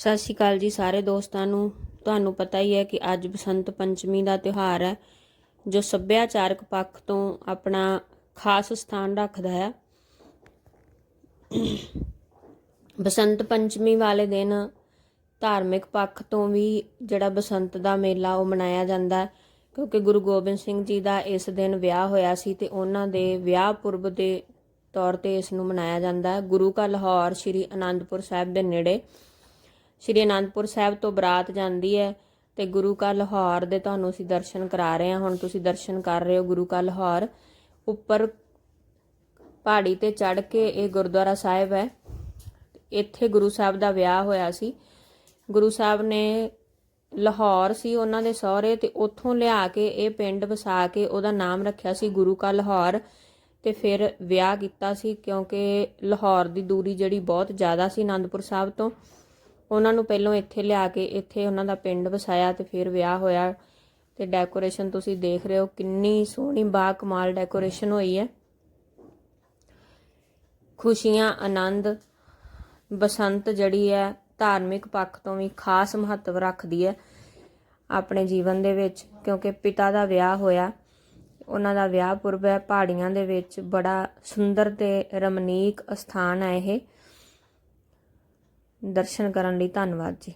ਸਤਿ ਸ਼੍ਰੀ ਅਕਾਲ ਜੀ ਸਾਰੇ ਦੋਸਤਾਂ ਨੂੰ। ਤੁਹਾਨੂੰ ਪਤਾ ਹੀ ਹੈ ਕਿ ਅੱਜ ਬਸੰਤ ਪੰਚਮੀ ਦਾ ਤਿਉਹਾਰ ਹੈ, ਜੋ ਸੱਭਿਆਚਾਰਕ ਪੱਖ ਤੋਂ ਆਪਣਾ ਖਾਸ ਸਥਾਨ ਰੱਖਦਾ ਹੈ। ਬਸੰਤ ਪੰਚਮੀ ਵਾਲੇ ਦਿਨ ਧਾਰਮਿਕ ਪੱਖ ਤੋਂ ਵੀ ਜਿਹੜਾ ਬਸੰਤ ਦਾ ਮੇਲਾ ਉਹ ਮਨਾਇਆ ਜਾਂਦਾ ਹੈ, ਕਿਉਂਕਿ ਗੁਰੂ ਗੋਬਿੰਦ ਸਿੰਘ ਜੀ ਦਾ ਇਸ ਦਿਨ ਵਿਆਹ ਹੋਇਆ ਸੀ ਤੇ ਉਹਨਾਂ ਦੇ ਵਿਆਹ ਪੁਰਬ ਦੇ ਤੌਰ ਤੇ ਇਸ ਨੂੰ ਮਨਾਇਆ ਜਾਂਦਾ ਹੈ। ਗੁਰੂ ਕਾ ਲਾਹੌਰ ਸ੍ਰੀ ਅਨੰਦਪੁਰ ਸਾਹਿਬ ਦੇ ਨੇੜੇ ਸ਼੍ਰੀ ਅਨੰਦਪੁਰ ਸਾਹਿਬ ਤੋਂ ਬਰਾਤ ਜਾਂਦੀ ਹੈ ਤੇ ਗੁਰੂ ਕਾ ਲਾਹੌਰ ਦੇ ਤੁਹਾਨੂੰ ਅਸੀਂ ਦਰਸ਼ਨ ਕਰਾ ਰਹੇ ਹਾਂ। ਹੁਣ ਤੁਸੀਂ ਦਰਸ਼ਨ ਕਰ ਰਹੇ ਹੋ ਗੁਰੂ ਕਾ ਲਾਹੌਰ। ਉੱਪਰ ਪਹਾੜੀ ਤੇ ਚੜ ਕੇ ਇਹ ਗੁਰਦੁਆਰਾ ਸਾਹਿਬ ਹੈ। ਇੱਥੇ ਗੁਰੂ ਸਾਹਿਬ ਦਾ ਵਿਆਹ ਹੋਇਆ ਸੀ। ਗੁਰੂ ਸਾਹਿਬ ਨੇ ਲਾਹੌਰ ਸੀ, ਉਹਨਾਂ ਦੇ ਸਹੁਰੇ ਤੇ ਉੱਥੋਂ ਲਿਆ ਕੇ ਇਹ ਪਿੰਡ ਵਸਾ ਕੇ ਉਹਦਾ ਨਾਮ ਰੱਖਿਆ ਸੀ ਗੁਰੂ ਕਾ ਲਾਹੌਰ ਤੇ ਫਿਰ ਵਿਆਹ ਕੀਤਾ ਸੀ ਕਿਉਂਕਿ ਲਾਹੌਰ ਦੀ ਦੂਰੀ ਜਿਹੜੀ ਬਹੁਤ ਜ਼ਿਆਦਾ ਸੀ ਆਨੰਦਪੁਰ ਸਾਹਿਬ ਤੋਂ। ਉਹਨਾਂ ਨੂੰ ਪਹਿਲਾਂ ਇੱਥੇ ਲਿਆ ਕੇ, ਇੱਥੇ ਉਹਨਾਂ ਦਾ ਪਿੰਡ ਵਸਾਇਆ ਤੇ ਫਿਰ ਵਿਆਹ ਹੋਇਆ। ਤੇ ਡੈਕੋਰੇਸ਼ਨ ਤੁਸੀਂ ਦੇਖ ਰਹੇ ਹੋ, ਕਿੰਨੀ ਸੋਹਣੀ ਬਾ ਕਮਾਲ ਡੈਕੋਰੇਸ਼ਨ ਹੋਈ ਹੈ। ਖੁਸ਼ੀਆਂ, ਆਨੰਦ, ਬਸੰਤ ਜਿਹੜੀ ਹੈ, ਧਾਰਮਿਕ ਪੱਖ ਤੋਂ ਵੀ ਖਾਸ ਮਹੱਤਵ ਰੱਖਦੀ ਹੈ ਆਪਣੇ ਜੀਵਨ ਦੇ ਵਿੱਚ, ਕਿਉਂਕਿ ਪਿਤਾ ਦਾ ਵਿਆਹ ਹੋਇਆ, ਉਹਨਾਂ ਦਾ ਵਿਆਹ ਪੁਰਬ ਹੈ, ਪਹਾੜੀਆਂ ਦੇ ਵਿੱਚ ਬੜਾ ਸੁੰਦਰ ਤੇ ਰਮਣੀਕ ਸਥਾਨ ਹੈ ਇਹ। ਦਰਸ਼ਨ ਕਰਨ ਲਈ ਧੰਨਵਾਦ ਜੀ।